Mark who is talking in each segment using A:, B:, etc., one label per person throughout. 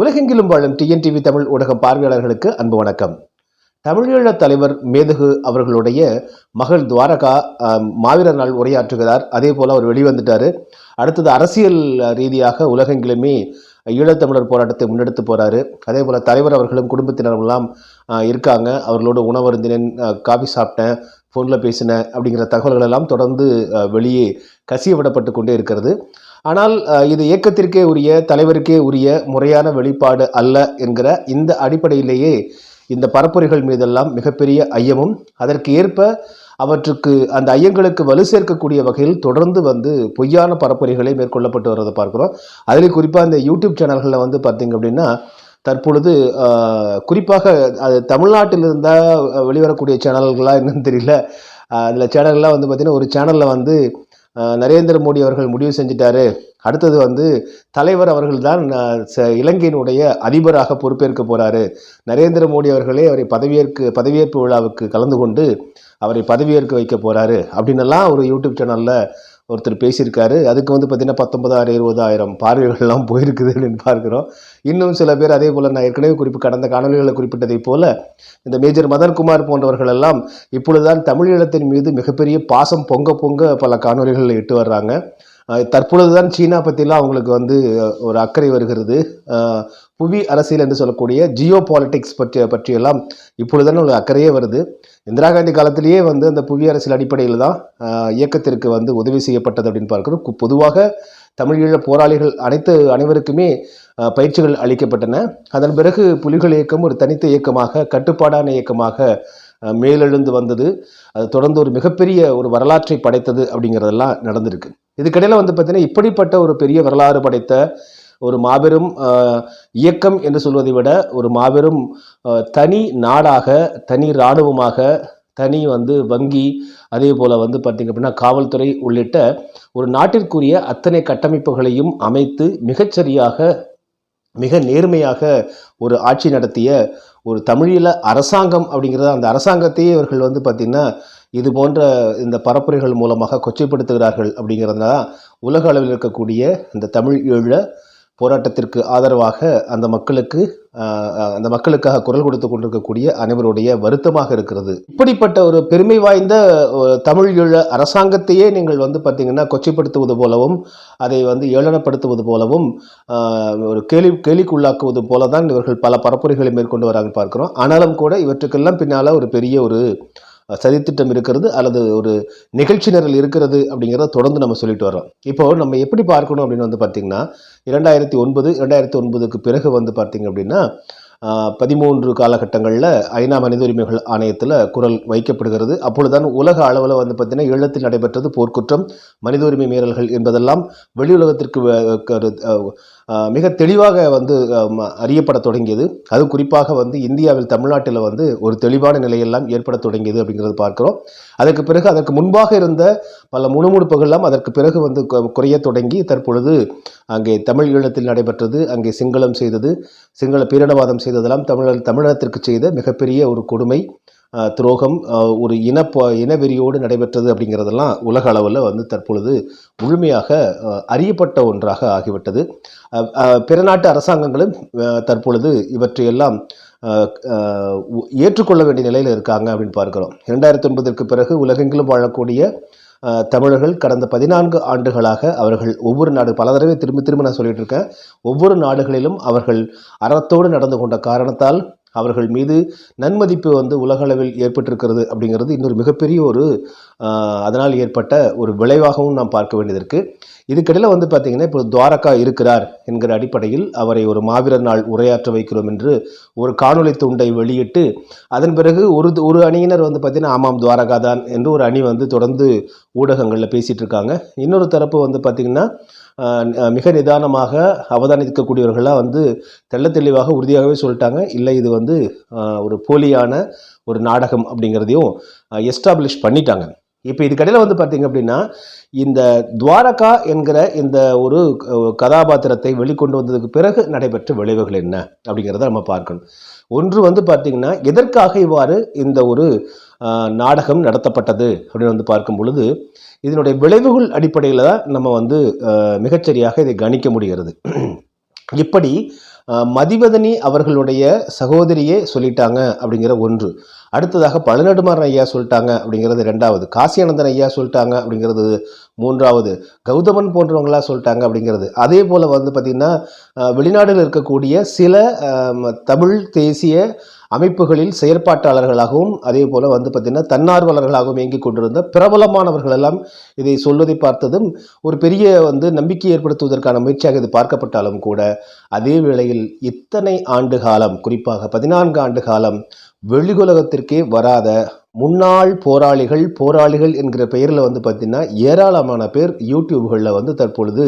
A: உலகெங்கிலும் வாழும் டிஎன்டிவி தமிழ் ஊடகம் பார்வையாளர்களுக்கு அன்பு வணக்கம். தமிழீழ தலைவர் மேதகு அவர்களுடைய மகள் துவாரகா மாவீரர் நாள் உரையாற்றுகிறார். அதே போல் அவர் வெளிவந்துட்டார். அடுத்தது அரசியல் ரீதியாக உலகெங்கிலுமே ஈழத்தமிழர் போராட்டத்தை முன்னெடுத்து போகிறாரு அதே போல் தலைவர் அவர்களும் குடும்பத்தினரெல்லாம் இருக்காங்க. அவர்களோடு உணவருந்தினேன் காபி சாப்பிட்டேன் ஃபோனில் பேசினேன் அப்படிங்கிற தகவல்கள் எல்லாம் தொடர்ந்து வெளியே கசிய விடப்பட்டு கொண்டே இருக்கிறது. ஆனால் இது இயக்கத்திற்கே உரிய தலைவருக்கே உரிய முறையான வெளிப்பாடு அல்ல என்கிற இந்த அடிப்படையிலேயே இந்த பரப்புரைகள் மீதெல்லாம் மிகப்பெரிய ஐயமும் அதற்கு ஏற்ப அவற்றுக்கு அந்த ஐயங்களுக்கு வலு சேர்க்கக்கூடிய வகையில் தொடர்ந்து வந்து பொய்யான பரப்புரைகளை மேற்கொள்ளப்பட்டு வர்றதை பார்க்குறோம். அதில் குறிப்பாக இந்த யூடியூப் சேனல்களில் வந்து பார்த்திங்க அப்படின்னா தற்பொழுது குறிப்பாக அது தமிழ்நாட்டில் இருந்தால் வெளிவரக்கூடிய சேனல்களாக என்னன்னு தெரியல. அதில் சேனல்லாம் வந்து பார்த்திங்கன்னா ஒரு சேனலில் வந்து நரேந்திர மோடி அவர்கள் முடிவு செஞ்சிட்டாரு. அடுத்தது வந்து தலைவர் அவர்கள்தான் தான் ச- இலங்கையினுடைய அதிபராக பொறுப்பேற்க போறாரு. நரேந்திர மோடி அவர்களே அவரை பதவியேற்கு பதவியேற்பு விழாவுக்கு கலந்து கொண்டு அவரை பதவியேற்க வைக்க போறாரு. அப்படின்னெல்லாம் ஒரு யூடியூப் சேனல்ல ஒருத்தர் பேசியிருக்காரு. அதுக்கு வந்து பார்த்தீங்கன்னா பத்தொன்பதாயிரம் இருபதாயிரம் பார்வைகள்லாம் போயிருக்குது அப்படின்னு பார்க்குறோம். இன்னும் சில பேர் அதே போல் நான் ஏற்கனவே குறிப்பு கடந்த காணொலிகளை குறிப்பிட்டதைப் போல இந்த மேஜர் மதன்குமார் போன்றவர்கள் எல்லாம் இப்பொழுதுதான் தமிழீழத்தின் மீது மிகப்பெரிய பாசம் பொங்க பொங்க பல காணொலிகளில் இட்டு வர்றாங்க. தற்பொழுதுதான் சீனா பற்றிலாம் அவங்களுக்கு வந்து ஒரு அக்கறை வருகிறது. புவி அரசியல் என்று சொல்லக்கூடிய ஜியோ பாலிட்டிக்ஸ் பற்றிய பற்றியெல்லாம் இப்பொழுதுதான் ஒரு அக்கறையே வருது. இந்திரா காந்தி காலத்திலேயே வந்து அந்த புவி அரசியல் அடிப்படையில் தான் இயக்கத்திற்கு வந்து உதவி செய்யப்பட்டது அப்படின்னு பார்க்கிறோம். பொதுவாக தமிழீழ போராளிகள் அனைத்து அனைவருக்குமே பயிற்சிகள் அளிக்கப்பட்டன. அதன் பிறகு புலிகள் இயக்கம் ஒரு தனித்த இயக்கமாக கட்டுப்பாடான இயக்கமாக மேலெழுந்து வந்தது. அது தொடர்ந்து ஒரு மிகப்பெரிய ஒரு வரலாற்றை படைத்தது அப்படிங்கிறதெல்லாம் நடந்திருக்கு. இதுக்கிடையில் வந்து பார்த்தீங்கன்னா இப்படிப்பட்ட ஒரு பெரிய வரலாறு படைத்த ஒரு மாபெரும் இயக்கம் என்று சொல்வதை விட ஒரு மாபெரும் தனி நாடாக தனி இராணுவமாக தனி வந்து வங்கி அதே போல் வந்து பார்த்திங்க அப்படின்னா காவல்துறை உள்ளிட்ட ஒரு நாட்டிற்குரிய அத்தனை கட்டமைப்புகளையும் அமைத்து மிகச்சரியாக மிக நேர்மையாக ஒரு ஆட்சி நடத்திய ஒரு தமிழீழ அரசாங்கம் அப்படிங்கிறத அந்த அரசாங்கத்தையே இவர்கள் வந்து பார்த்திங்கன்னா இது போன்ற இந்த பரப்புரைகள் மூலமாக கொச்சைப்படுத்துகிறார்கள் அப்படிங்கிறதுனால உலக அளவில் இருக்கக்கூடிய இந்த தமிழ் ஈழ போராட்டத்திற்கு ஆதரவாக அந்த மக்களுக்கு அந்த மக்களுக்காக குரல் கொடுத்து கொண்டிருக்கக்கூடிய அனைவருடைய வருத்தமாக இருக்கிறது. இப்படிப்பட்ட ஒரு பெருமை வாய்ந்த ஒரு தமிழ் ஈழ அரசாங்கத்தையே நீங்கள் வந்து பார்த்தீங்கன்னா கொச்சைப்படுத்துவது போலவும் அதை வந்து ஏளனப்படுத்துவது போலவும் ஒரு கேலி கேலிக்குள்ளாக்குவது போல தான் இவர்கள் பல பரப்புரைகளை மேற்கொண்டு வராங்க பார்க்கிறோம். ஆனாலும் கூட இவற்றுக்கெல்லாம் பின்னால் ஒரு பெரிய ஒரு சதித்திட்டம் இருக்கிறது அல்லது ஒரு நிகழ்ச்சி நிரல் இருக்கிறது அப்படிங்கிறத தொடர்ந்து நம்ம சொல்லிட்டு வரோம் இப்போ நம்ம எப்படி பார்க்கணும் அப்படின்னு வந்து பார்த்தீங்கன்னா இரண்டாயிரத்தி ஒன்பது இரண்டாயிரத்தி ஒன்பதுக்கு பிறகு வந்து பார்த்தீங்க அப்படின்னா பதிமூன்று காலகட்டங்களில் ஐநா மனித உரிமைகள் ஆணையத்தில் குரல் வைக்கப்படுகிறது. அப்பொழுதுதான் உலக அளவில் வந்து பார்த்தீங்கன்னா ஈழத்தில் நடைபெற்றது போர்க்குற்றம் மனித உரிமை மீறல்கள் என்பதெல்லாம் வெளி உலகத்திற்கு மிக தெளிவாக வந்து அறியப்பட தொடங்கியது. அது குறிப்பாக வந்து இந்தியாவில் தமிழ்நாட்டில் வந்து ஒரு தெளிவான நிலையெல்லாம் ஏற்பட தொடங்கியது அப்படிங்கிறது பார்க்கிறோம். அதற்கு பிறகு அதற்கு முன்பாக இருந்த பல முணுமுணுப்புகள்லாம் அதற்கு பிறகு வந்து குறைய தொடங்கி தற்பொழுது அங்கே தமிழ் ஈழத்தில் நடைபெற்றது அங்கே சிங்களம் செய்தது சிங்கள பீரணவாதம் செய்ததெல்லாம் தமிழர் தமிழகத்திற்கு செய்த மிகப்பெரிய ஒரு கொடுமை. துரோகம் ஒரு இன ப- இனவெறியோடு நடைபெற்றது அப்படிங்கிறதெல்லாம் உலக அளவில் வந்து தற்பொழுது முழுமையாக அறியப்பட்ட ஒன்றாக ஆகிவிட்டது. பிற நாட்டு அரசாங்கங்களும் தற்பொழுது இவற்றையெல்லாம் ஏற்றுக்கொள்ள வேண்டிய நிலையில் இருக்காங்க அப்படின்னு பார்க்கிறோம். இரண்டாயிரத்தி ஒன்பதற்கு பிறகு உலகெங்கிலும் வாழக்கூடிய தமிழர்கள் கடந்த பதினான்கு ஆண்டுகளாக அவர்கள் ஒவ்வொரு நாடு பல தடவை திரும்ப திரும்ப நான் சொல்லிட்டு இருக்கேன். ஒவ்வொரு நாடுகளிலும் அவர்கள் அறத்தோடு நடந்து கொண்ட காரணத்தால் அவர்கள் மீது நன்மதிப்பு வந்து உலகளவில் ஏற்பட்டிருக்கிறது அப்படிங்கிறது இன்னொரு மிகப்பெரிய ஒரு அதனால் ஏற்பட்ட ஒரு விளைவாகவும் நாம் பார்க்க வேண்டியது இருக்குது இதுக்கிடையில் வந்து பார்த்திங்கன்னா இப்போ துவாரகா இருக்கிறார் என்கிற அடிப்படையில் அவரை ஒரு மாவீரர் நாள் உரையாற்ற வைக்கிறோம் என்று ஒரு காணொளி துண்டை வெளியிட்டு அதன் பிறகு ஒரு ஒரு அணியினர் வந்து பார்த்தீங்கன்னா ஆமாம் துவாரகா தான் என்று ஒரு அணி வந்து தொடர்ந்து ஊடகங்களில் பேசிகிட்டு இருக்காங்க. இன்னொரு தரப்பு வந்து பார்த்திங்கன்னா மிக நிதானமாக அவதானிக்கக்கூடியவர்களாக வந்து தெள்ள தெளிவாக உறுதியாகவே சொல்லிட்டாங்க. இல்லை இது வந்து ஒரு போலியான ஒரு நாடகம் அப்படிங்கிறதையும் எஸ்டாப்ளிஷ் பண்ணிட்டாங்க. இப்போ இதுக்கடையில் வந்து பார்த்தீங்க அப்படின்னா இந்த துவாரகா என்கிற இந்த ஒரு கதாபாத்திரத்தை வெளிக்கொண்டு வந்ததுக்கு பிறகு நடைபெற்ற விளைவுகள் என்ன அப்படிங்கிறத நம்ம பார்க்கணும். ஒன்று வந்து பார்த்திங்கன்னா எதற்காக இவ்வாறு இந்த ஒரு நாடகம் நடத்தப்பட்டது அப்படின்னு வந்து பார்க்கும் பொழுது இதனுடைய விளைவுகள் அடிப்படையில் தான் நம்ம வந்து மிகச்சரியாக இதை கணிக்க முடிகிறது. இப்படி மதிவதனி அவர்களுடைய சகோதரியே சொல்லிட்டாங்க அப்படிங்கிற ஒன்று. அடுத்ததாக பழநெடுமாறன் ஐயா சொல்லிட்டாங்க அப்படிங்கிறது ரெண்டாவது காசியானந்தன் ஐயா சொல்லிட்டாங்க அப்படிங்கிறது மூன்றாவது. கௌதமன் போன்றவங்களா சொல்லிட்டாங்க அப்படிங்கிறது. அதே போல் வந்து பார்த்திங்கன்னா வெளிநாடுகள் இருக்கக்கூடிய சில தமிழ் தேசிய அமைப்புகளில் செயற்பாட்டாளர்களாகவும் அதே போல் வந்து பார்த்திங்கன்னா தன்னார்வலர்களாகவும் இயங்கிக் கொண்டிருந்த பிரபலமானவர்கள் எல்லாம் இதை சொல்வதை பார்த்ததும் ஒரு பெரிய வந்து நம்பிக்கை ஏற்படுத்துவதற்கான முயற்சியாக இது பார்க்கப்பட்டாலும் கூட அதே வேளையில் இத்தனை ஆண்டு காலம் குறிப்பாக பதினான்கு ஆண்டு காலம் வெளிகுலகத்திற்கே வராத முன்னாள் போராளிகள் போராளிகள் என்கிற பெயரில் வந்து பார்த்திங்கன்னா ஏராளமான பேர் யூடியூப்களில் வந்து தற்பொழுது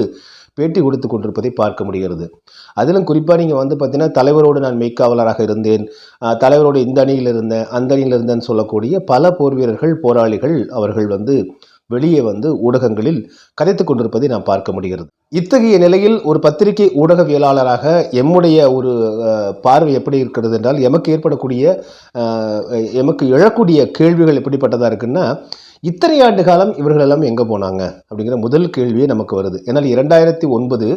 A: பேட்டி கொடுத்து கொண்டிருப்பதை பார்க்க முடிகிறது. அதிலும் குறிப்பாக நீங்கள் வந்து பார்த்தீங்கன்னா தலைவரோடு நான் மெய்க்காவலராக இருந்தேன். தலைவரோடு இந்த அணியில் இருந்தேன் அந்த அணியில் இருந்தேன்னு சொல்லக்கூடிய பல போர் வீரர்கள் போராளிகள் அவர்கள் வந்து வெளியே வந்து ஊடகங்களில் கதைத்து கொண்டிருப்பதை நாம் பார்க்க முடிகிறது. இத்தகைய நிலையில் ஒரு பத்திரிகை ஊடகவியலாளராக எம்முடைய ஒரு பார்வை எப்படி இருக்கிறது என்றால் எமக்கு ஏற்படக்கூடிய எமக்கு எழக்கூடிய கேள்விகள் எப்படிப்பட்டதாக இருக்குன்னா இத்தனை ஆண்டு காலம் இவர்கள் எல்லாம் எங்கே போனாங்க? அப்படிங்கிற முதல் கேள்வியே நமக்கு வருது. ஏன்னால் இரண்டாயிரத்தி ஒன்பது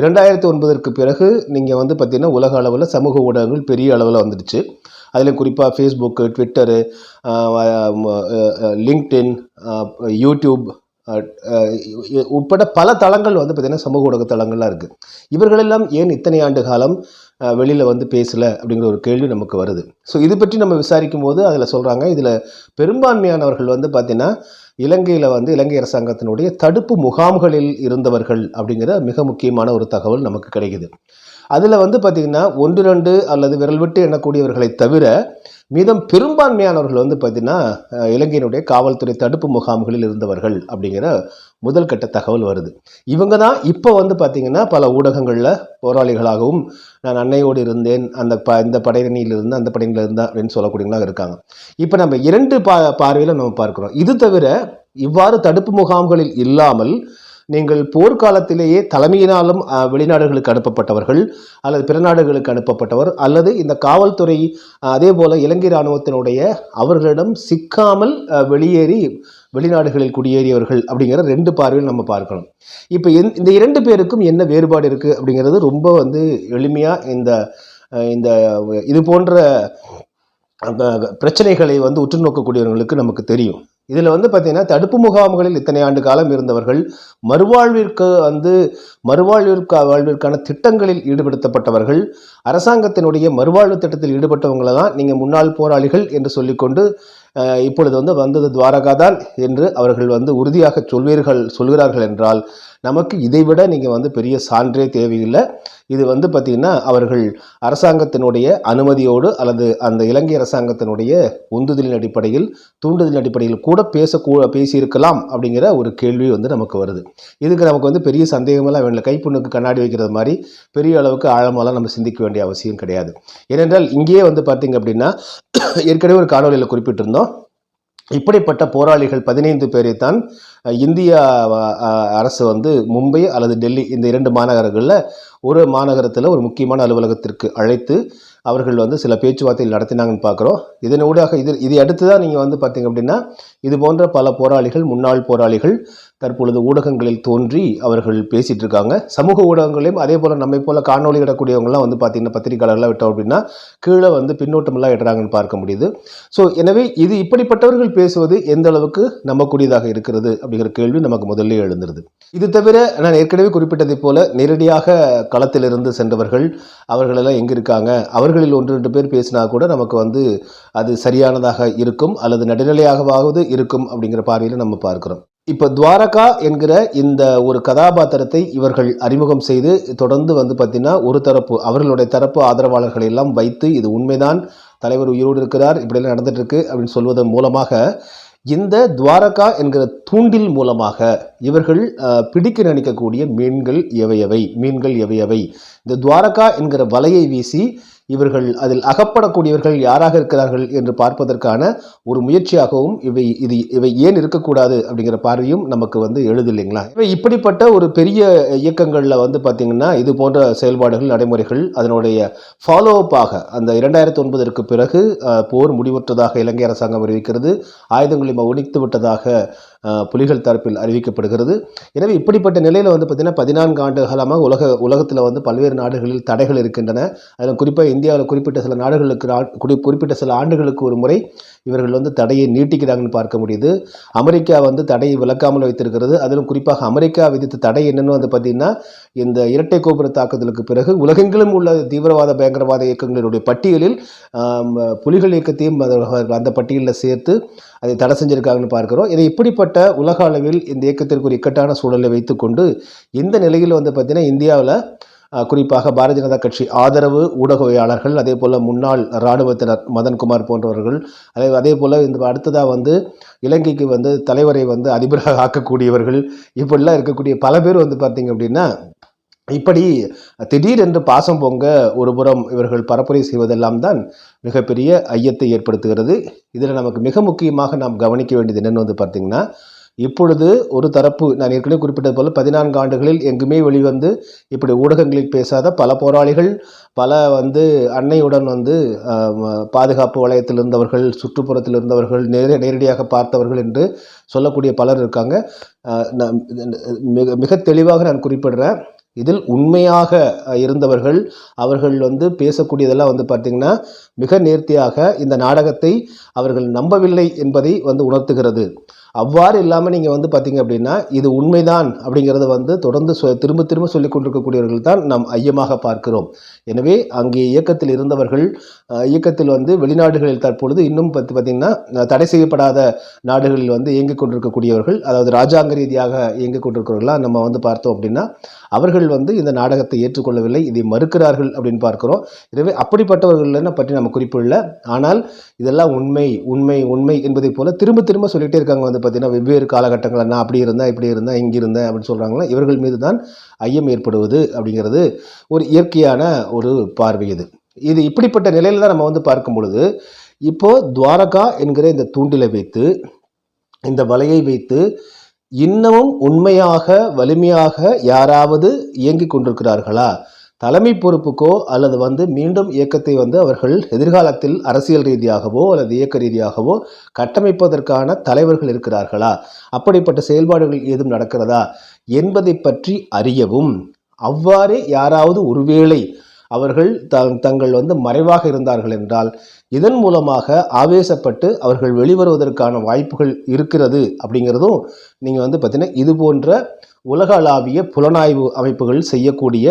A: இரண்டாயிரத்தி ஒன்பதற்கு பிறகு நீங்கள் வந்து பார்த்தீங்கன்னா உலக அளவில் சமூக ஊடகங்கள் பெரிய அளவில் வந்துடுச்சு. அதில் குறிப்பாக ஃபேஸ்புக்கு ட்விட்டரு லிங்க்டின் யூடியூப் உட்பட பல தளங்கள் வந்து பார்த்திங்கன்னா சமூக ஊடக தளங்கள்லாம் இருக்குது இவர்களெல்லாம் ஏன் இத்தனை ஆண்டு காலம் வெளியில் வந்து பேசலை அப்படிங்கிற ஒரு கேள்வி நமக்கு வருது. ஸோ இது பற்றி நம்ம விசாரிக்கும் போது அதில் சொல்கிறாங்க இதில் பெரும்பான்மையானவர்கள் வந்து பார்த்திங்கன்னா இலங்கையில் வந்து இலங்கை அரசாங்கத்தினுடைய தடுப்பு முகாம்களில் இருந்தவர்கள் அப்படிங்கிற மிக முக்கியமான ஒரு தகவல் நமக்கு கிடைக்குது. அதில் வந்து பார்த்திங்கன்னா ஒன்று ரெண்டு அல்லது விரல் விட்டு எண்ணக்கூடியவர்களை தவிர மீதம் பெரும்பான்மையானவர்கள் வந்து பார்த்திங்கன்னா இலங்கையினுடைய காவல்துறை தடுப்பு முகாம்களில் இருந்தவர்கள் அப்படிங்கிற முதல் கட்ட தகவல் வருது. இவங்க தான் இப்போ வந்து பார்த்திங்கன்னா பல ஊடகங்களில் போராளிகளாகவும் நான் அன்னையோடு இருந்தேன் அந்த ப இந்த படையணியில் இருந்து அந்த படையணியில் இருந்தேன் அப்படின்னு சொல்லக்கூடியவங்களாக இருக்காங்க. இப்போ நம்ம இரண்டு பா பார்வையில் நம்ம பார்க்குறோம். இது தவிர இவ்வாறு தடுப்பு முகாம்களில் இல்லாமல் நீங்கள் போர்க்காலத்திலேயே தலைமையினாலும் வெளிநாடுகளுக்கு அனுப்பப்பட்டவர்கள் அல்லது பிற நாடுகளுக்கு அனுப்பப்பட்டவர் அல்லது இந்த காவல்துறை அதே போல இலங்கை இராணுவத்தினுடைய அவர்களிடம் சிக்காமல் வெளியேறி வெளிநாடுகளில் குடியேறியவர்கள் அப்படிங்கிற ரெண்டு பார்வையில் நம்ம பார்க்கணும். இப்போ எந் இந்த இரண்டு பேருக்கும் என்ன வேறுபாடு இருக்குது அப்படிங்கிறது ரொம்ப வந்து எளிமையாக இந்த இந்த இது போன்ற அந்த பிரச்சனைகளை வந்து உற்று நோக்கக்கூடியவர்களுக்கு நமக்கு தெரியும். இதில் வந்து பார்த்தீங்கன்னா தடுப்பு முகாம்களில் இத்தனை ஆண்டு காலம் இருந்தவர்கள் மறுவாழ்விற்கு வந்து மறுவாழ்விற்கு வாழ்விற்கான திட்டங்களில் ஈடுபடுத்தப்பட்டவர்கள் அரசாங்கத்தினுடைய மறுவாழ்வு திட்டத்தில் ஈடுபட்டவங்களை தான் நீங்கள் முன்னாள் போராளிகள் என்று சொல்லிக்கொண்டு இப்பொழுது வந்து வந்தது துவாரகா தான் என்று அவர்கள் வந்து உறுதியாக சொல்வீர்கள் சொல்கிறார்கள் என்றால் நமக்கு இதைவிட நீங்கள் வந்து பெரிய சான்றே தேவையில்லை. இது வந்து பார்த்திங்கன்னா அவர்கள் அரசாங்கத்தினுடைய அனுமதியோடு அல்லது அந்த இலங்கை அரசாங்கத்தினுடைய உந்துதலின் அடிப்படையில் தூண்டுதலின் அடிப்படையில் கூட பேசக்கூ பேசியிருக்கலாம் அப்படிங்கிற ஒரு கேள்வி வந்து நமக்கு வருது. இதுக்கு நமக்கு வந்து பெரிய சந்தேகமெல்லாம் வேண்டிய கைப்புண்ணுக்கு கண்ணாடி வைக்கிறது மாதிரி பெரிய அளவுக்கு ஆழமாலாம் நம்ம சிந்திக்க வேண்டிய அவசியம் கிடையாது. ஏனென்றால் இங்கேயே வந்து பார்த்திங்க அப்படின்னா ஏற்கனவே ஒரு காணொலியில் குறிப்பிட்டிருந்தோம். இப்படிப்பட்ட போராளிகள் பதினைந்து பேரை தான் இந்தியா இந்திய அரசு வந்து மும்பை அல்லது டெல்லி இந்த இரண்டு மாநகரங்களில் ஒரு மாநகரத்தில் ஒரு முக்கியமான அலுவலகத்திற்கு அழைத்து அவர்கள் வந்து சில பேச்சுவார்த்தைகள் நடத்தினாங்கன்னு பார்க்குறோம். இதனூடாக இது இதை அடுத்து தான் நீங்கள் வந்து பார்த்தீங்க அப்படின்னா இது போன்ற பல போராளிகள் முன்னாள் போராளிகள் தற்பொழுது ஊடகங்களில் தோன்றி அவர்கள் பேசிகிட்டு இருக்காங்க சமூக ஊடகங்களையும் அதே போல் நம்மை போல காணொலி இடக்கூடியவங்கலாம் வந்து பார்த்தீங்கன்னா பத்திரிகையாளர்லாம் விட்டோம் அப்படின்னா கீழே வந்து பின்னோட்டமெல்லாம் இடுறாங்கன்னு பார்க்க முடியுது. ஸோ எனவே இது இப்படிப்பட்டவர்கள் பேசுவது எந்த அளவுக்கு நம்பக்கூடியதாக இருக்கிறது அப்படிங்கிற கேள்வி நமக்கு முதல்ல எழுந்துருது. இது தவிர நான் ஏற்கனவே குறிப்பிட்டதைப் போல நேரடியாக களத்திலிருந்து சென்றவர்கள் அவர்களெல்லாம் எங்கே இருக்காங்க? அவர்களில் ஒன்று ரெண்டு பேர் பேசினா கூட நமக்கு வந்து அது சரியானதாக இருக்கும் அல்லது நடுநிலையாகவாவது இருக்கும் அப்படிங்கிற பார்வையில் நம்ம பார்க்கிறோம். இப்போ துவாரகா என்கிற இந்த ஒரு கதாபாத்திரத்தை இவர்கள் அறிமுகம் செய்து தொடர்ந்து வந்து பார்த்தீங்கன்னா ஒரு தரப்பு அவர்களுடைய தரப்பு ஆதரவாளர்களை எல்லாம் வைத்து இது உண்மைதான் தலைவர் உயிரோடு இருக்கிறார் இப்படியெல்லாம் நடந்துட்டு இருக்கு அப்படின்னு சொல்வதன் மூலமாக இந்த துவாரகா என்கிற தூண்டில் மூலமாக இவர்கள் பிடிக்க நினைக்கக்கூடிய மீன்கள் எவையவை? மீன்கள் எவையவை? இந்த துவாரகா என்கிற வலையை வீசி இவர்கள் அதில் அகப்படக்கூடியவர்கள் யாராக இருக்கிறார்கள் என்று பார்ப்பதற்கான ஒரு முயற்சியாகவும் இவை இது இவை ஏன் இருக்கக்கூடாது அப்படிங்கிற பார்வையும் நமக்கு வந்து எழுது இல்லைங்களா? இவை இப்படிப்பட்ட ஒரு பெரிய இயக்கங்களில் வந்து பார்த்திங்கன்னா இது போன்ற செயல்பாடுகள் நடைமுறைகள் அதனுடைய ஃபாலோ அப்பாக அந்த இரண்டாயிரத்தி ஒன்பதற்கு பிறகு போர் முடிவுற்றதாக இலங்கை அரசாங்கம் அறிவிக்கிறது. ஆயுதங்களை ஒழித்து விட்டதாக புலிகள் தரப்பில் அறிவிக்கப்படுகிறது. எனவே இப்படிப்பட்ட நிலையில் வந்து பார்த்திங்கன்னா பதினான்கு ஆண்டு காலமாக உலக உலகத்தில் வந்து பல்வேறு நாடுகளில் தடைகள் இருக்கின்றன. அதில் குறிப்பாக இந்தியாவில் குறிப்பிட்ட சில நாடுகளுக்கு குறிப்பிட்ட சில ஆண்டுகளுக்கு ஒரு முறை இவர்கள் வந்து தடையை நீட்டிக்கிறாங்கன்னு பார்க்க முடியுது. அமெரிக்கா வந்து தடையை விளக்காமல் வைத்திருக்கிறது. அதிலும் குறிப்பாக அமெரிக்கா விதித்த தடை என்னன்னு வந்து பார்த்தீங்கன்னா இந்த இரட்டை கோபுர தாக்குதலுக்கு பிறகு உலகெங்கிலும் உள்ள தீவிரவாத பயங்கரவாத இயக்கங்களுடைய பட்டியலில் புலிகள் இயக்கத்தையும் அந்த பட்டியலில் சேர்த்து அதை தடை செஞ்சிருக்காங்கன்னு பார்க்கிறோம். இதை இப்படிப்பட்ட உலக அளவில் இந்த இயக்கத்திற்கு ஒரு இக்கட்டான சூழலை வைத்துக்கொண்டு இந்த நிலையில் வந்து பார்த்தீங்கன்னா இந்தியாவில் குறிப்பாக பாரதிய ஜனதா கட்சி ஆதரவு ஊடகவியாளர்கள் அதே போல் முன்னாள் இராணுவத்தினர் மதன்குமார் போன்றவர்கள் அதே அதே போல் இந்த அடுத்ததாக வந்து இலங்கைக்கு வந்து தலைவரை வந்து அதிபராக ஆக்கக்கூடியவர்கள் இப்படிலாம் இருக்கக்கூடிய பல பேர் வந்து பார்த்தீங்க அப்படின்னா இப்படி திடீரென்று பாசம் பொங்க ஒருபுறம் இவர்கள் பரப்புரை செய்வதெல்லாம் தான் மிகப்பெரிய ஐயத்தை ஏற்படுத்துகிறது. இதில் நமக்கு மிக முக்கியமாக நாம் கவனிக்க வேண்டியது என்னென்னு வந்து பார்த்திங்கன்னா இப்பொழுது ஒரு தரப்பு நான் ஏற்கனவே குறிப்பிட்டது போல பதினான்கு ஆண்டுகளில் எங்குமே வெளிவந்து இப்படி ஊடகங்களில் பேசாத பல போராளிகள் பல வந்து அன்னையுடன் வந்து பாதுகாப்பு வளையத்தில் இருந்தவர்கள் சுற்றுப்புறத்தில் இருந்தவர்கள் நேர நேரடியாக பார்த்தவர்கள் என்று சொல்லக்கூடிய பலர் இருக்காங்க. மிக மிக தெளிவாக நான் குறிப்பிடுறேன். இதில் உண்மையாக இருந்தவர்கள் அவர்கள் வந்து பேசக்கூடியதெல்லாம் வந்து பார்த்திங்கன்னா மிக நேர்த்தியாக இந்த நாடகத்தை அவர்கள் நம்பவில்லை என்பதை வந்து உணர்த்துகிறது. அவ்வாறு இல்லாமல் நீங்கள் வந்து பார்த்தீங்க அப்படின்னா இது உண்மைதான் அப்படிங்கிறத வந்து தொடர்ந்து சொ- திரும்ப திரும்ப சொல்லிக் கொண்டிருக்கக்கூடியவர்கள் தான் நாம் ஐயமாக பார்க்கிறோம். எனவே அங்கே இயக்கத்தில் இருந்தவர்கள் இயக்கத்தில் வந்து வெளிநாடுகளில் தற்பொழுது இன்னும் பத்து பார்த்திங்கன்னா தடை செய்யப்படாத நாடுகளில் வந்து இயங்கிக் கொண்டிருக்கக்கூடியவர்கள் அதாவது ராஜாங்க ரீதியாக இயங்கிக் கொண்டிருக்கிறவர்களாக நம்ம வந்து பார்த்தோம் அப்படின்னா அவர்கள் வந்து இந்த நாடகத்தை ஏற்றுக்கொள்ளவில்லை இதை மறுக்கிறார்கள் அப்படின்னு பார்க்கிறோம். எனவே அப்படிப்பட்டவர்கள் பற்றி நம்ம குறிப்பிடல ஆனால் இதெல்லாம் உண்மை உண்மை உண்மை என்பதை போல திரும்ப திரும்ப சொல்லிகிட்டே இருக்காங்க வந்து பார்த்தீங்கன்னா வெவ்வேறு காலகட்டங்களில் நான் அப்படி இருந்தேன் இப்படி இருந்தேன் இங்கே இருந்தேன் அப்படின்னு சொல்கிறாங்களா இவர்கள் மீது தான் ஐயம் ஏற்படுவது அப்படிங்கிறது ஒரு இயற்கையான ஒரு பார்வை இது. இது இப்படிப்பட்ட நிலையில் தான் நம்ம வந்து பார்க்கும் பொழுது இப்போது துவாரகா என்கிற இந்த தூண்டிலை வைத்து இந்த வலையை வைத்து இன்னமும் உண்மையாக வலிமையாக யாராவது இயங்கிக் கொண்டிருக்கிறார்களா? தலைமை பொறுப்புக்கோ அல்லது வந்து மீண்டும் இயக்கத்தை வந்து அவர்கள் எதிர்காலத்தில் அரசியல் ரீதியாகவோ அல்லது இயக்க ரீதியாகவோ கட்டமைப்பதற்கான தலைவர்கள் இருக்கிறார்களா? அப்படிப்பட்ட செயல்பாடுகள் ஏதும் நடக்கிறதா? என்பதை பற்றி அறியவும். அவ்வாறே யாராவது ஒருவேளை அவர்கள் த- தங்கள் வந்து மறைவாக இருந்தார்கள் என்றால் இதன் மூலமாக ஆவேசப்பட்டு அவர்கள் வெளிவருவதற்கான வாய்ப்புகள் இருக்கிறது அப்படிங்கிறதும் நீங்கள் வந்து பார்த்தீங்கன்னா இது போன்ற உலகளாவிய புலனாய்வு அமைப்புகள் செய்யக்கூடிய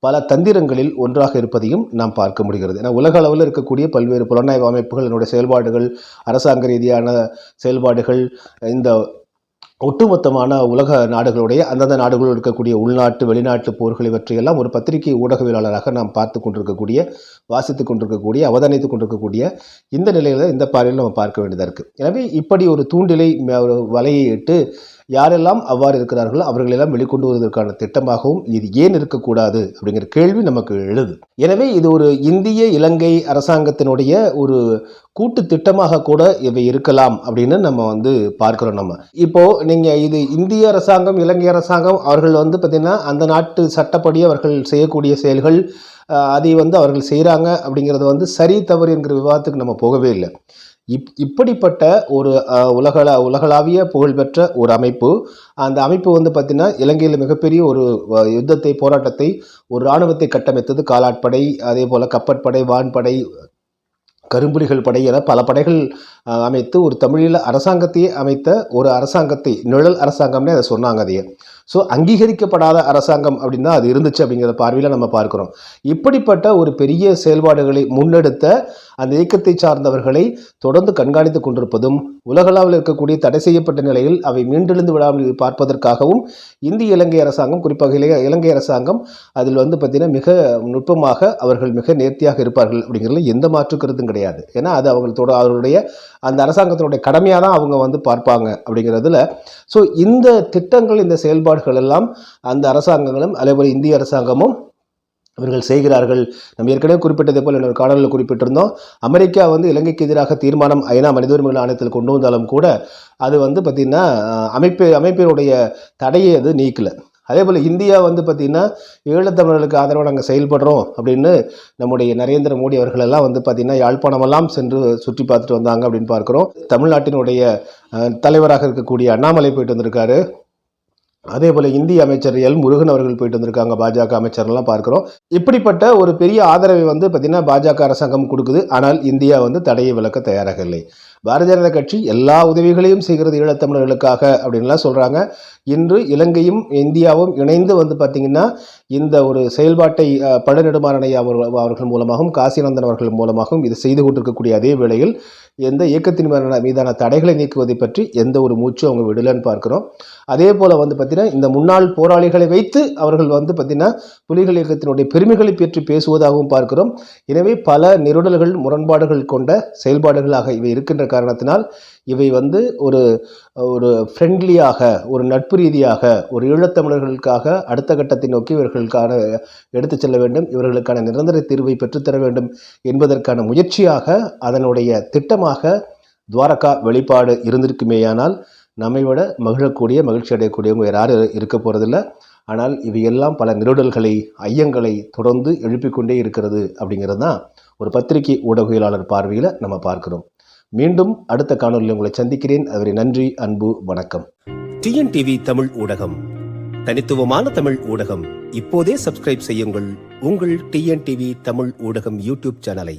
A: பல தந்திரங்களில் ஒன்றாக இருப்பதையும் நாம் பார்க்க முடிகிறது. ஏன்னா உலக அளவில் இருக்கக்கூடிய பல்வேறு புலனாய்வு அமைப்புகள் என்னுடைய செயல்பாடுகள் அரசாங்க ரீதியான செயல்பாடுகள் இந்த ஒட்டுமொத்தமான உலக நாடுகளுடைய அந்தந்த நாடுகளில் இருக்கக்கூடிய உள்நாட்டு வெளிநாட்டு போர்கள் இவற்றையெல்லாம் ஒரு பத்திரிகை ஊடகவியலாளராக நாம் பார்த்து கொண்டிருக்கக்கூடிய வாசித்து கொண்டிருக்கக்கூடிய அவதானித்து கொண்டிருக்கக்கூடிய இந்த நிலையில் இந்த பார்வையில் நம்ம பார்க்க வேண்டியதாக இருக்குது எனவே இப்படி ஒரு தூண்டிலை ஒரு வலையை இட்டு யாரெல்லாம் அவ்வாறு இருக்கிறார்களோ அவர்களெல்லாம் வெளிக்கொண்டு வருவதற்கான திட்டமாகவும் இது ஏன் இருக்கக்கூடாது அப்படிங்கிற கேள்வி நமக்கு எழுது. எனவே இது ஒரு இந்திய இலங்கை அரசாங்கத்தினுடைய ஒரு கூட்டு திட்டமாக கூட இவை இருக்கலாம் அப்படின்னு நம்ம வந்து பார்க்கிறோம் நம்ம. இப்போ நீங்க இது இந்திய அரசாங்கம் இலங்கை அரசாங்கம் அவர்கள் வந்து பார்த்தீங்கன்னா அந்த நாட்டு சட்டப்படி அவர்கள் செய்யக்கூடிய செயல்கள் அதை வந்து அவர்கள் செய்கிறாங்க அப்படிங்கிறது வந்து சரி தவறு என்கிற விவாதத்துக்கு நம்ம போகவே இல்லை. இப் இப்படிப்பட்ட ஒரு அஹ், உலகள உலகளாவிய புகழ்பெற்ற ஒரு அமைப்பு. அந்த அமைப்பு வந்து பார்த்திங்கன்னா இலங்கையில் மிகப்பெரிய ஒரு யுத்தத்தை போராட்டத்தை ஒரு இராணுவத்தை கட்டமைத்தது. காலாட்படை அதே போல் கப்பற்படை வான்படை கரும்புலிகள் படை என பல படைகள் அமைத்து ஒரு தமிழில் அரசாங்கத்தையே அமைத்த ஒரு அரசாங்கத்தை நிழல் அரசாங்கம்னே அதை சொன்னாங்க அதையே. ஸோ அங்கீகரிக்கப்படாத அரசாங்கம் அப்படின்னு தான் அது இருந்துச்சு அப்படிங்கிற பார்வையில் நம்ம பார்க்குறோம். இப்படிப்பட்ட ஒரு பெரிய செயல்பாடுகளை முன்னெடுத்த அந்த இயக்கத்தை சார்ந்தவர்களை தொடர்ந்து கண்காணித்துக் கொண்டிருப்பதும் உலகளவில் இருக்கக்கூடிய தடை செய்யப்பட்ட நிலையில் அவை மீண்டெழுந்து விடாமல் பார்ப்பதற்காகவும் இந்திய இலங்கை அரசாங்கம் குறிப்பாக இலங்கை அரசாங்கம் அதில் வந்து பார்த்திங்கன்னா மிக நுட்பமாக அவர்கள் மிக நேர்த்தியாக இருப்பார்கள் அப்படிங்கிறதுல எந்த மாற்று கருத்தும் கிடையாது. ஏன்னா அது அவங்களோட அவருடைய அந்த அரசாங்கத்தினுடைய கடமையாக தான் அவங்க வந்து பார்ப்பாங்க அப்படிங்கிறதுல. ஸோ இந்த திட்டங்கள் இந்த செயல்பாடுகள் எல்லாம் அந்த அரசாங்கங்களும் அதேபோல் இந்திய அரசாங்கமும் இவர்கள் செய்கிறார்கள். நம்ம ஏற்கனவே குறிப்பிட்டதை போல் என்னோட காணொலியில் குறிப்பிட்டிருந்தோம். அமெரிக்கா வந்து இலங்கைக்கு எதிராக தீர்மானம் ஐநா மனித உரிமைகள் ஆணையத்தில் கொண்டு வந்தாலும் கூட அது வந்து பார்த்திங்கன்னா அமைப்பு அமைப்பினுடைய தடையை அது நீக்கல. அதே போல் இந்தியா வந்து பார்த்திங்கன்னா ஈழத்தமிழர்களுக்கு ஆதரவாக நாங்கள் செயல்படுறோம் அப்படின்னு நம்முடைய நரேந்திர மோடி அவர்களெல்லாம் வந்து பார்த்திங்கன்னா யாழ்ப்பாணமெல்லாம் சென்று சுற்றி பார்த்துட்டு வந்தாங்க அப்படின்னு பார்க்குறோம். தமிழ்நாட்டினுடைய தலைவராக இருக்கக்கூடிய அண்ணாமலை போயிட்டு வந்திருக்காரு. அதே போல் இந்திய அமைச்சர் எல் முருகன் அவர்கள் போயிட்டு வந்திருக்காங்க. பாஜக அமைச்சர்லாம் பார்க்குறோம். இப்படிப்பட்ட ஒரு பெரிய ஆதரவை வந்து பார்த்திங்கன்னா பாஜக அரசாங்கம் கொடுக்குது. ஆனால் இந்தியா வந்து தடையை விளக்க தயாராக இல்லை பாரதிய ஜனதா கட்சி எல்லா உதவிகளையும் செய்கிறது ஈழத்தமிழர்களுக்காக அப்படின்லாம் சொல்கிறாங்க இன்று இலங்கையும் இந்தியாவும் இணைந்து வந்து பார்த்திங்கன்னா இந்த ஒரு செயல்பாட்டை பழநெடுமாறனை அவர்கள் அவர்கள் மூலமாகவும் காசிநந்தன் அவர்கள் மூலமாகவும் இது செய்து கொண்டிருக்கக்கூடிய அதே வேளையில் எந்த இயக்கத்தின் மீதான மீதான தடைகளை நீக்குவதை பற்றி எந்த ஒரு மூச்சும் அவங்க விடலன்னு பார்க்குறோம். அதே போல் வந்து பார்த்திங்கன்னா இந்த முன்னாள் போராளிகளை வைத்து அவர்கள் வந்து பார்த்திங்கன்னா புலிகள் இயக்கத்தினுடைய பெருமைகளை பற்றி பேசுவதாகவும் பார்க்கிறோம். எனவே பல நிருடல்கள் முரண்பாடுகள் கொண்ட செயல்பாடுகளாக இவை இருக்கின்ற காரணத்தினால் இவை வந்து ஒரு ஒரு ஃப்ரெண்ட்லியாக ஒரு நட்பு ரீதியாக ஒரு ஈழத்தமிழர்களுக்காக அடுத்த கட்டத்தை நோக்கி இவர்களுக்கான எடுத்துச் செல்ல வேண்டும். இவர்களுக்கான நிரந்தர தீர்வை பெற்றுத்தர வேண்டும் என்பதற்கான முயற்சியாக அதனுடைய திட்டமாக துவாரகா வெளிப்பாடு இருந்திருக்குமேயானால் நம்மை விட மகிழக்கூடிய மகிழ்ச்சி அடையக்கூடியவங்க யாரும் இருக்க போகிறதில்ல ஆனால் இவையெல்லாம் பல நிருடல்களை ஐயங்களை தொடர்ந்து எழுப்பிக்கொண்டே இருக்கிறது அப்படிங்கிறது தான் ஒரு பத்திரிகை ஊடகவியலாளர் பார்வையில் நம்ம பார்க்கிறோம். மீண்டும் அடுத்த காணொலியில் உங்களை சந்திக்கிறேன். அவரை நன்றி அன்பு வணக்கம். டிஎன்டிவி தமிழ் ஊடகம். தனித்துவமான தமிழ் ஊடகம். இப்போதே சப்ஸ்கிரைப் செய்யுங்கள். உங்கள் டிஎன்டிவி தமிழ் ஊடகம் யூடியூப் சேனலை.